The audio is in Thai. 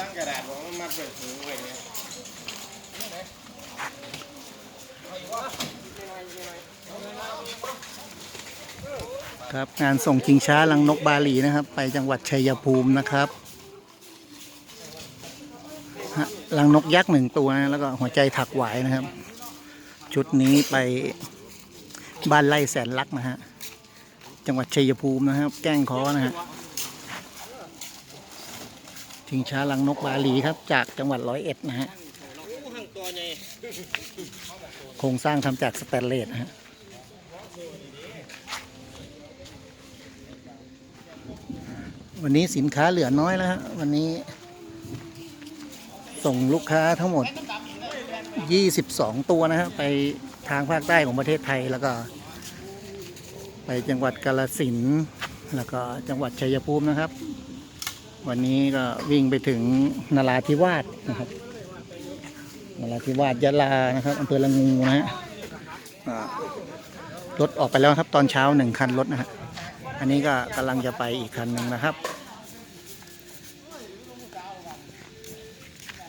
ตั้งกระดาษบอกมันมัดถือไว้เนี่ยครับงานส่งชิงช้าลังนกบาหลีนะครับ ไปจังหวัดชัยภูมินะครับลังนกยักษ์หนึ่งตัวนะแล้วก็หัวใจถักหวายนะครับ ชุดนี้ไปบ้านไร่แสนลักนะฮะจังหวัดชัยภูมินะครับ แก้งคอนะฮะ ชิงช้าลังนกบาหลีครับ จากจังหวัดร้อยเอ็ดนะฮะโครงสร้างทำจากสแตนเลสนะฮะวันนี้สินค้าเหลือน้อยแล้วฮะวันนี้ ส่งลูกค้าทั้งหมด 22 ตัวนะฮะไปทางภาคใต้ของประเทศไทยแล้วก็ ไปจังหวัดกาลสินแล้วก็จังหวัดชัยภูมินะครับ วันนี้ก็วิ่งไปถึงนาราธิวาสนะครับนาราธิวาสยะลานะครับอำเภอละงูนะฮะรถออกไปแล้วครับตอนเช้าหนึ่งคันรถนะฮะอันนี้ก็กำลังจะไปอีกคันหนึ่งนะครับ